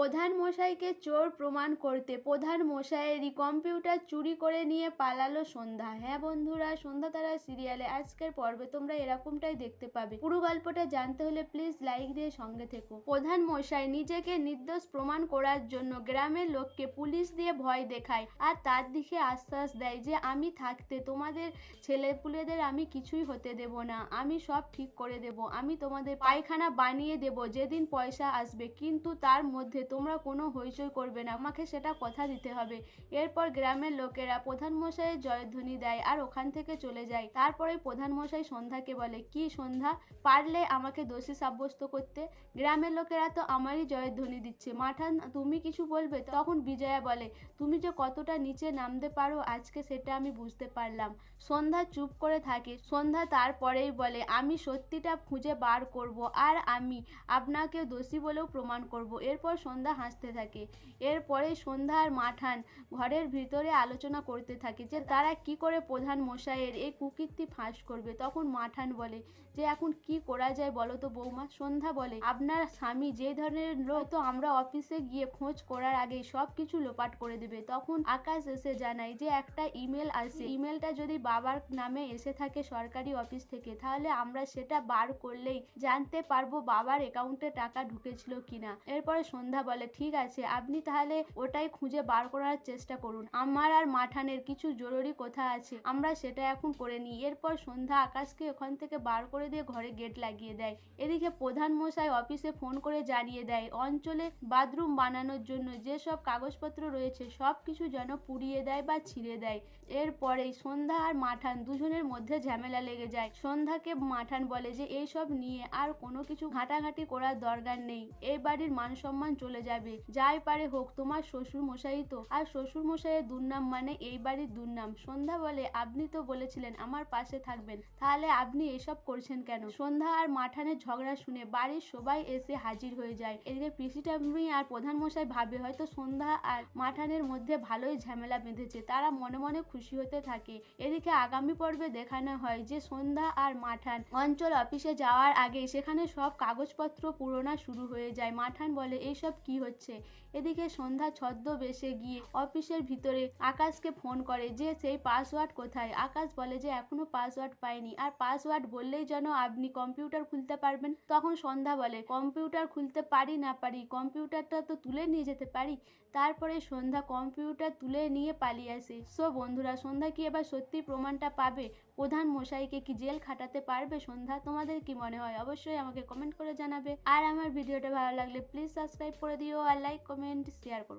প্রধান মশাইকে চোর প্রমাণ করতে প্রধান মশাইয়েরই কম্পিউটার চুরি করে নিয়ে পালালো সন্ধ্যা। হ্যাঁ বন্ধুরা, সন্ধ্যা তারা সিরিয়ালে আজকের পর্বে তোমরা এরকমটাই দেখতে পাবে। পুরো গল্পটা জানতে হলে প্লিজ লাইক দিয়ে সঙ্গে থেকো। প্রধান মশাই নিজেকে নির্দোষ প্রমাণ করার জন্য গ্রামের লোককে পুলিশ দিয়ে ভয় দেখায় আর তার দিকে আশ্বাস দেয় যে, আমি থাকতে তোমাদের ছেলেপুলেদের আমি কিছুই হতে দেব না। আমি সব ঠিক করে দেব। আমি তোমাদের পায়খানা বানিয়ে দেব যেদিন পয়সা আসবে। কিন্তু তার মধ্যে তোমরা কোনো হইচই করবে না, আমাকে সেটা কথা দিতে হবে। এরপর গ্রামের লোকেরা প্রধান মশাইয়ের জয়ধ্বনি দেয় আর ওখান থেকে চলে যায়। তারপরে প্রধান মশাই সন্ধ্যাকে বলে, কি সন্ধ্যা? পারলে আমাকে দোষী সাব্যস্ত করতে? গ্রামের লোকেরা তো আমারই জয়ধ্বনি দিচ্ছে। মাঠান, তুমি কিছু বলবে? তখন বিজয়া বলে, তুমি যে কতটা নিচে নামতে পারো, আজকে সেটা আমি বুঝতে পারলাম। সন্ধ্যা চুপ করে থাকে। সন্ধ্যা তারপরেই বলে, আমি সত্যিটা খুঁজে বার করব, আর আমি আপনাকে দোষী বলেও প্রমাণ করব। এরপর সন্ধ্যা হাসতে থাকে। এরপরে সন্ধ্যা আর মাঠান ঘরের ভিতরে আলোচনা করতে থাকে যে তারা কি করে প্রধান মশাইয়ের এই কুকীর্তি ফাঁস করবে। তখন মাঠান বলে, যে এখন কি করা যায় বলো তো বৌমা? সন্ধ্যা বলে, আপনার স্বামী যে ধরনের লোক, তো আমরা অফিসে গিয়ে খোঁজ করার আগেই সব কিছু লোপাট করে দেবে। তখন আকাশ এসে জানায় যে একটা ইমেল আসে। ইমেলটা যদি বাবার নামে এসে থাকে সরকারি অফিস থেকে, তাহলে আমরা সেটা বার করলেই জানতে পারব বাবার অ্যাকাউন্টে টাকা ঢুকেছিল কিনা। এরপরে সন্ধ্যা বলে, ঠিক আছে, আপনি তাহলে ওটাই খুঁজে বার করার চেষ্টা করুন। আমার আর মাঠানের কিছু জরুরি কথা আছে, আমরা সেটা এখন করে নিই। এরপর সন্ধ্যা আকাশকে ওখান থেকে বার করে দিয়ে ঘরে গেট লাগিয়ে দেয়। এদিকে প্রধান মশাই অফিসে ফোন করে জানিয়ে দেয়, অঞ্চলে বাথরুম বানানোর জন্য যেসব কাগজপত্র রয়েছে, সব কিছু যেন পুড়িয়ে দেয় বা ছিঁড়ে দেয়। এরপরেই সন্ধ্যা আর মাঠান দুজনের মধ্যে ঝামেলা লেগে যায়। সন্ধ্যাকে মাঠান বলে যে, এইসব নিয়ে আর কোনো কিছু ঘাটাঘাটি করার দরকার নেই। এই বাড়ির মান সম্মান চলে যাবে। যাই পারে হোক, তোমার শ্বশুর মশাই তো। আর শ্বশুর মশাইয়ের দুর্নাম মানে এই বাড়ির দুর্নাম। সন্ধ্যা বলে, আপনি তো বলেছিলেন আমার পাশে থাকবেন। তাহলে আপনি এসব করছেন কেন? সন্ধ্যা আর মাঠানের ঝগড়া শুনে বাড়ির সবাই এসে হাজির হয়ে যায়। এদিকে পিসিটামি আর প্রধান মশাই ভাবে, হয়তো সন্ধ্যা আর মাঠানের মধ্যে ভালোই ঝামেলা বেঁধেছে। তারা মনে মনে খুশি হতে থাকে। এদিকে আগামী পর্বে দেখানো হয় যে সন্ধ্যা আর মাঠান অঞ্চল অফিসে যাওয়ার আগে সেখানে সব কাগজপত্র পুরোনা শুরু হয়ে যায়। মাঠান বলে, এইসব কি হচ্ছে? এদিকে সন্ধ্যা ছদ্মবেশে গিয়ে অফিসের ভিতরে আকাশকে ফোন করে যে, সেই পাসওয়ার্ড কোথায়? আকাশ বলে যে, এখনও পাসওয়ার্ড পায়নি আর পাসওয়ার্ড বললেই যেন আপনি কম্পিউটার খুলতে পারবেন। তখন সন্ধ্যা বলে, কম্পিউটার খুলতে পারি না পারি, কম্পিউটারটা তো তুলে নিয়ে যেতে পারি। তারপরে সন্ধ্যা কম্পিউটার তুলে নিয়ে পালিয়ে আসে। সো বন্ধুরা, সন্ধ্যা কি এবার সত্যি প্রমাণটা পাবে? প্রধান মশাইকে কি জেল খাটাতে পারবে সন্ধ্যা? তোমাদের কি মনে হয়? অবশ্যই আমাকে কমেন্ট করে জানাবে। আর আমার ভিডিওটা ভালো লাগলে প্লিজ সাবস্ক্রাইব করে দিও আর লাইক কমেন্ট শেয়ার করো।